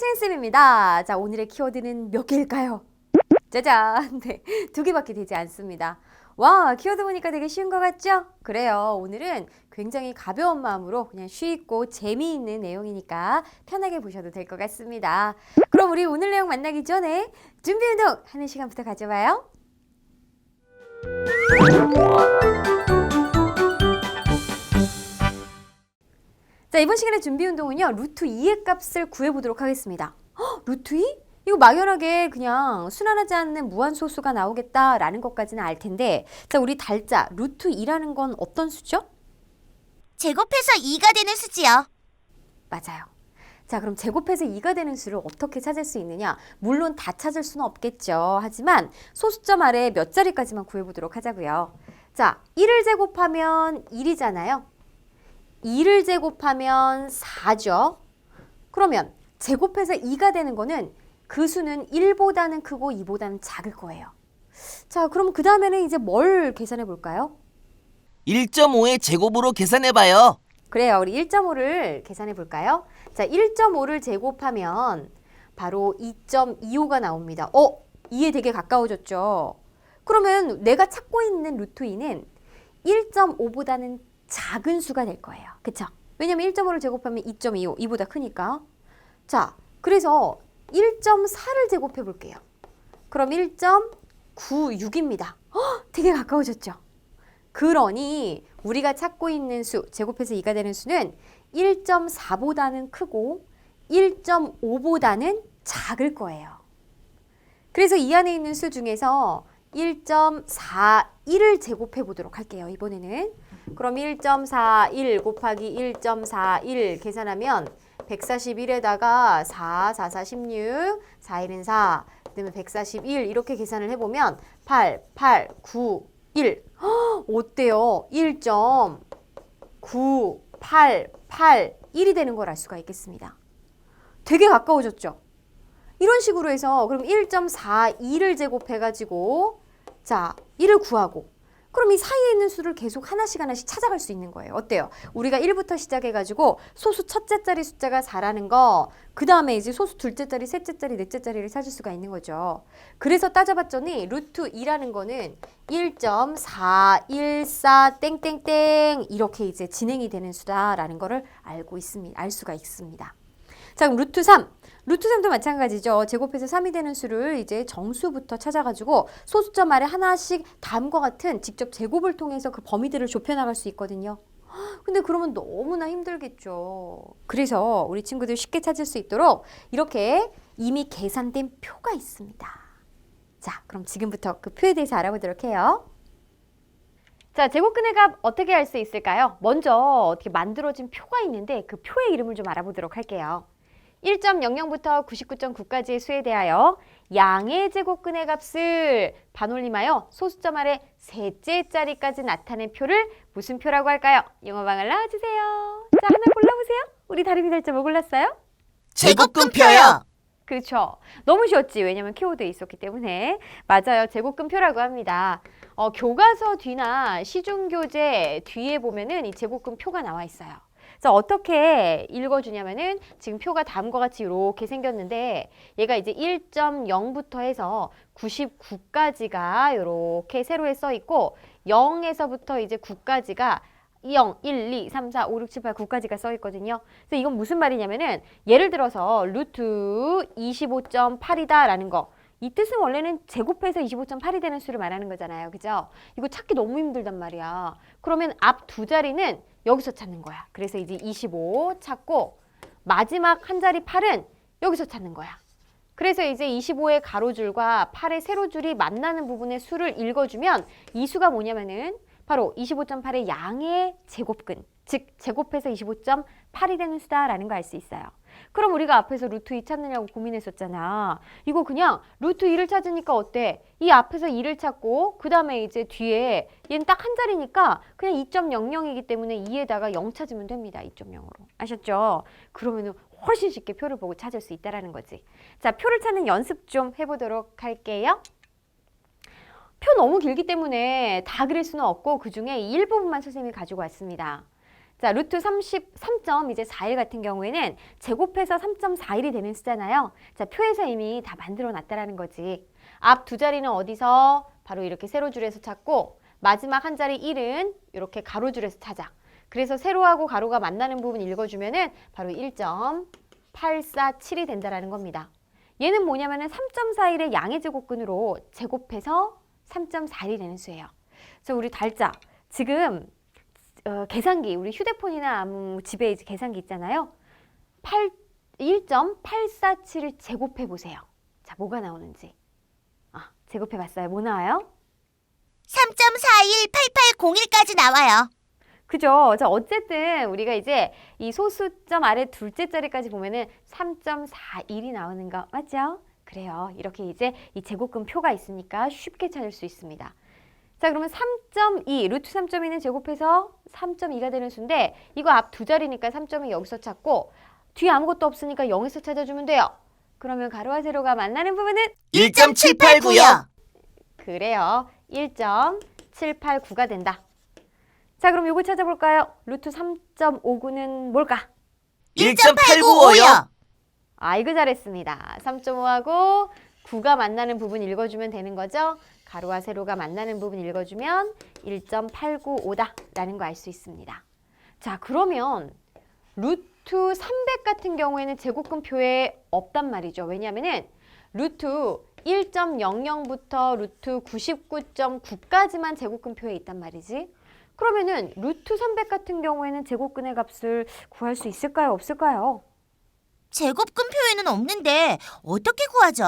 채인쌤입니다. 자, 오늘의 키워드는 몇 개일까요? 짜잔! 네, 두 개밖에 되지 않습니다. 와, 키워드 보니까 되게 쉬운 것 같죠? 그래요. 오늘은 굉장히 가벼운 마음으로 그냥 쉽고 재미있는 내용이니까 편하게 보셔도 될 것 같습니다. 그럼 우리 오늘 내용 만나기 전에 준비 운동 하는 시간부터 가져봐요. 이번 시간의 준비 운동은요. 루트 2의 값을 구해보도록 하겠습니다. 헉, 루트 2? 이거 막연하게 그냥 순환하지 않는 무한소수가 나오겠다라는 것까지는 알 텐데 자, 우리 달자 루트 2라는 건 어떤 수죠? 제곱해서 2가 되는 수지요. 맞아요. 자, 그럼 제곱해서 2가 되는 수를 어떻게 찾을 수 있느냐? 물론 다 찾을 수는 없겠죠. 하지만 소수점 아래 몇 자리까지만 구해보도록 하자고요. 자, 1을 제곱하면 1이잖아요. 2를 제곱하면 4죠. 그러면 제곱해서 2가 되는 거는 그 수는 1보다는 크고 2보다는 작을 거예요. 자, 그럼 그 다음에는 이제 뭘 계산해 볼까요? 1.5의 제곱으로 계산해봐요. 그래요. 우리 1.5를 계산해 볼까요? 자, 1.5를 제곱하면 바로 2.25가 나옵니다. 어? 2에 되게 가까워졌죠? 그러면 내가 찾고 있는 루트 2는 1.5보다는 작은 수가 될 거예요. 그쵸? 왜냐면 1.5를 제곱하면 2.25, 2보다 크니까. 자, 그래서 1.4를 제곱해 볼게요. 그럼 1.96입니다. 되게 가까워졌죠? 그러니 우리가 찾고 있는 수, 제곱해서 2가 되는 수는 1.4보다는 크고 1.5보다는 작을 거예요. 그래서 이 안에 있는 수 중에서 1.41을 제곱해 보도록 할게요. 이번에는. 그럼 1.41 곱하기 1.41 계산하면 141에다가 4, 4, 4, 16, 4, 1은 4, 그 다음에 141 이렇게 계산을 해보면 8, 8, 9, 1. 허, 어때요? 1.988 1이 되는 걸 알 수가 있겠습니다. 되게 가까워졌죠? 이런 식으로 해서 그럼 1.42를 제곱해가지고 자 1을 구하고 그럼 이 사이에 있는 수를 계속 하나씩 하나씩 찾아갈 수 있는 거예요. 어때요? 우리가 1부터 시작해가지고 소수 첫째 자리 숫자가 4라는 거, 그 다음에 이제 소수 둘째 자리, 셋째 자리, 넷째 자리를 찾을 수가 있는 거죠. 그래서 따져봤더니 루트 2라는 거는 1.414 땡땡땡 이렇게 이제 진행이 되는 수다라는 거를 알고 있습니다. 알 수가 있습니다. 자, 그럼 루트 3. 루트 3도 마찬가지죠. 제곱해서 3이 되는 수를 이제 정수부터 찾아가지고 소수점 아래 하나씩 다음과 같은 직접 제곱을 통해서 그 범위들을 좁혀나갈 수 있거든요. 근데 그러면 너무나 힘들겠죠. 그래서 우리 친구들 쉽게 찾을 수 있도록 이렇게 이미 계산된 표가 있습니다. 자, 그럼 지금부터 그 표에 대해서 알아보도록 해요. 자, 제곱근의 값 어떻게 알 수 있을까요? 먼저 어떻게 만들어진 표가 있는데 그 표의 이름을 좀 알아보도록 할게요. 1.00부터 99.9까지의 수에 대하여 양의 제곱근의 값을 반올림하여 소수점 아래 셋째 자리까지 나타낸 표를 무슨 표라고 할까요? 영어방을 나와주세요. 자, 하나 골라보세요. 우리 다림이 달자 뭐 골랐어요? 제곱근표요. 그렇죠. 너무 쉬웠지. 왜냐면 키워드에 있었기 때문에. 맞아요. 제곱근표라고 합니다. 어, 교과서 뒤나 시중교재 뒤에 보면은 이 제곱근표가 나와 있어요. 자, 어떻게 읽어주냐면은 지금 표가 다음과 같이 이렇게 생겼는데 얘가 이제 1.0부터 해서 99까지가 이렇게 세로에 써 있고 0에서부터 이제 9까지가 0, 1, 2, 3, 4, 5, 6, 7, 8, 9까지가 써 있거든요. 그래서 이건 무슨 말이냐면은 예를 들어서 루트 25.8이다라는 거. 이 뜻은 원래는 제곱해서 25.8이 되는 수를 말하는 거잖아요. 그죠? 이거 찾기 너무 힘들단 말이야. 그러면 앞 두 자리는 여기서 찾는 거야. 그래서 이제 25 찾고 마지막 한 자리 8은 여기서 찾는 거야. 그래서 이제 25의 가로줄과 8의 세로줄이 만나는 부분의 수를 읽어주면 이 수가 뭐냐면은 바로 25.8의 양의 제곱근, 즉 제곱해서 25.8이 되는 수다라는 거 알 수 있어요. 그럼 우리가 앞에서 루트 2 찾느냐고 고민했었잖아. 이거 그냥 루트 2를 찾으니까 어때? 이 앞에서 2를 찾고 그 다음에 이제 뒤에 얘는 딱 한 자리니까 그냥 2.00이기 때문에 2에다가 0 찾으면 됩니다. 2.0으로. 아셨죠? 그러면은 훨씬 쉽게 표를 보고 찾을 수 있다라는 거지. 자, 표를 찾는 연습 좀 해보도록 할게요. 표 너무 길기 때문에 다 그릴 수는 없고 그 중에 일부분만 선생님이 가지고 왔습니다. 자, 루트 33점 이제 4일 같은 경우에는 제곱해서 3.41이 되는 수잖아요. 자, 표에서 이미 다 만들어 놨다라는 거지. 앞 두 자리는 어디서? 바로 이렇게 세로줄에서 찾고 마지막 한 자리 1은 이렇게 가로줄에서 찾아. 그래서 세로하고 가로가 만나는 부분 읽어주면은 바로 1.847이 된다라는 겁니다. 얘는 뭐냐면은 3.41의 양의 제곱근으로 제곱해서 3.41이 되는 수예요. 그래서 우리 달자 지금 어, 계산기 우리 휴대폰이나 아무 집에 이제 계산기 있잖아요. 8 1.847을 제곱해 보세요. 자, 뭐가 나오는지. 아, 제곱해 봤어요. 뭐 나와요? 3.418801까지 나와요. 그죠? 자, 어쨌든 우리가 이제 이 소수점 아래 둘째 자리까지 보면은 3.41이 나오는 거 맞죠? 그래요. 이렇게 이제 이 제곱근 표가 있으니까 쉽게 찾을 수 있습니다. 자, 그러면 3.2, 루트 3.2는 제곱해서 3.2가 되는 수인데 이거 앞 두 자리니까 3.2 여기서 찾고 뒤에 아무것도 없으니까 0에서 찾아주면 돼요. 그러면 가로와 세로가 만나는 부분은 1.789요. 그래요. 1.789가 된다. 자, 그럼 요거 찾아볼까요? 루트 3.59는 뭘까? 1.895요. 아, 이거 잘했습니다. 3.5하고 9가 만나는 부분 읽어주면 되는 거죠? 가로와 세로가 만나는 부분 읽어주면 1.895다 라는 거 알 수 있습니다. 자, 그러면 루트 300 같은 경우에는 제곱근표에 없단 말이죠. 왜냐하면은 루트 1.00부터 루트 99.9까지만 제곱근표에 있단 말이지. 그러면은 루트 300 같은 경우에는 제곱근의 값을 구할 수 있을까요? 없을까요? 제곱근표에는 없는데 어떻게 구하죠?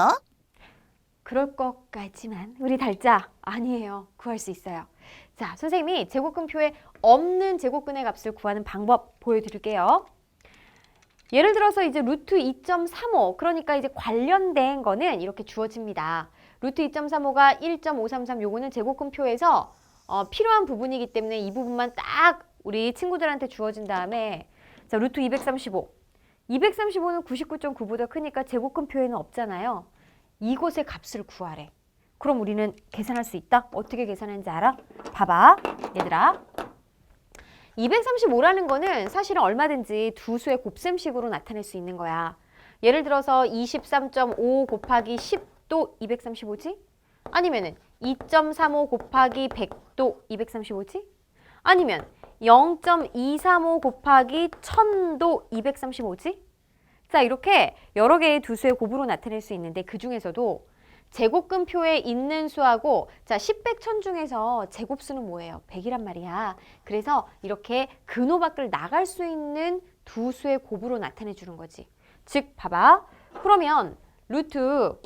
그럴 것 같지만 우리 달자 아니에요. 구할 수 있어요. 자, 선생님이 제곱근표에 없는 제곱근의 값을 구하는 방법 보여드릴게요. 예를 들어서 이제 루트 2.35 그러니까 이제 관련된 거는 이렇게 주어집니다. 루트 2.35가 1.533 요거는 제곱근표에서 어, 필요한 부분이기 때문에 이 부분만 딱 우리 친구들한테 주어진 다음에 자 루트 235 235는 99.9보다 크니까 제곱근표에는 없잖아요. 이곳의 값을 구하래. 그럼 우리는 계산할 수 있다? 어떻게 계산하는지 알아? 봐봐, 얘들아. 235라는 거는 사실은 얼마든지 두 수의 곱셈식으로 나타낼 수 있는 거야. 예를 들어서 23.5 곱하기 10도 235지? 아니면은 2.35 곱하기 100도 235지? 아니면 0.235 곱하기 1000도 235지? 자, 이렇게 여러 개의 두 수의 곱으로 나타낼 수 있는데 그 중에서도 제곱근표에 있는 수하고 자, 10, 100, 1000 중에서 제곱수는 뭐예요? 100이란 말이야. 그래서 이렇게 근호 밖을 나갈 수 있는 두 수의 곱으로 나타내 주는 거지. 즉, 봐봐. 그러면 루트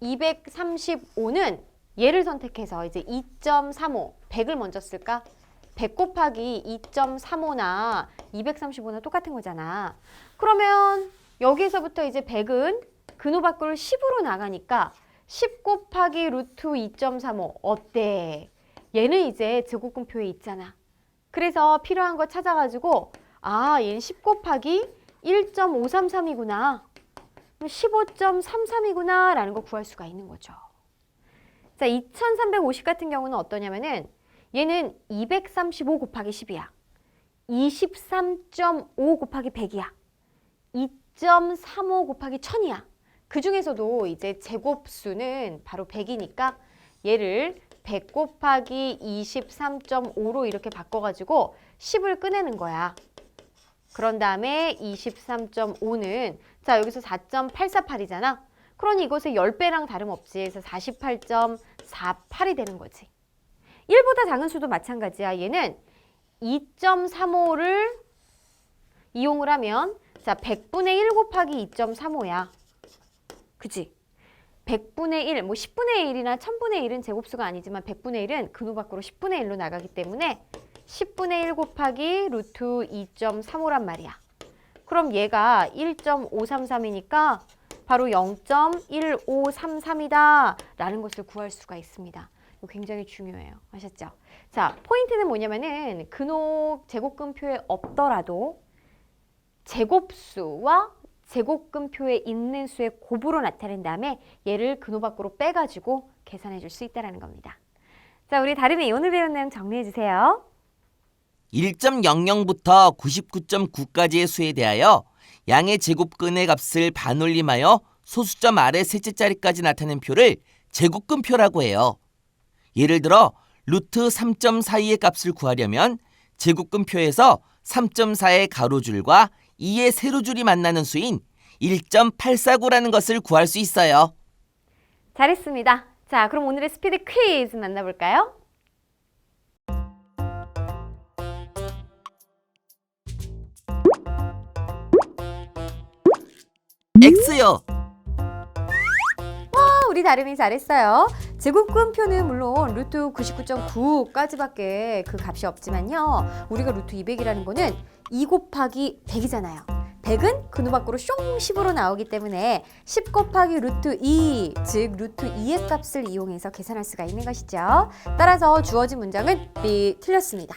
235는 얘를 선택해서 이제 2.35, 100을 먼저 쓸까? 100 곱하기 2.35나 235나 똑같은 거잖아. 그러면 여기서부터 이제 100은 근호 밖으로 10으로 나가니까 10 곱하기 루트 2.35 어때? 얘는 이제 제곱근표에 있잖아. 그래서 필요한 거 찾아가지고 아 얘는 10 곱하기 1.533이구나. 15.33이구나 라는 거 구할 수가 있는 거죠. 자, 2350 같은 경우는 어떠냐면은 얘는 235 곱하기 10이야. 23.5 곱하기 100이야. 2.35 곱하기 1000이야. 그 중에서도 이제 제곱수는 바로 100이니까 얘를 100 곱하기 23.5로 이렇게 바꿔가지고 10을 꺼내는 거야. 그런 다음에 23.5는 자 여기서 4.848이잖아. 그러니 이것의 10배랑 다름없지. 그래서 48.48이 되는 거지. 1보다 작은 수도 마찬가지야. 얘는 2.35를 이용을 하면 자 100분의 1 곱하기 2.35야. 그치? 100분의 1, 뭐 10분의 1이나 1000분의 1은 제곱수가 아니지만 100분의 1은 근호 밖으로 10분의 1로 나가기 때문에 10분의 1 곱하기 루트 2.35란 말이야. 그럼 얘가 1.533이니까 바로 0.1533이다 라는 것을 구할 수가 있습니다. 굉장히 중요해요. 아셨죠? 자, 포인트는 뭐냐면은 근호 제곱근표에 없더라도 제곱수와 제곱근표에 있는 수의 곱으로 나타낸 다음에 얘를 근호 밖으로 빼가지고 계산해 줄 수 있다는 겁니다. 자, 우리 다름이 오늘 배운 내용 정리해 주세요. 1.00부터 99.9까지의 수에 대하여 양의 제곱근의 값을 반올림하여 소수점 아래 셋째 자리까지 나타낸 표를 제곱근표라고 해요. 예를 들어 루트 3.42의 값을 구하려면 제곱근표에서 3.4의 가로줄과 2의 세로줄이 만나는 수인 1.849라는 것을 구할 수 있어요. 잘했습니다. 자, 그럼 오늘의 스피드 퀴즈 만나볼까요? X요. 아, 우리 다름이 잘했어요. 제곱근표는 물론 루트 99.9까지밖에 그 값이 없지만요. 우리가 루트 200이라는 거는 2 곱하기 100이잖아요. 100은 근우 밖으로 숑 10으로 나오기 때문에 10 곱하기 루트 2, 즉 루트 2의 값을 이용해서 계산할 수가 있는 것이죠. 따라서 주어진 문장은 B 틀렸습니다.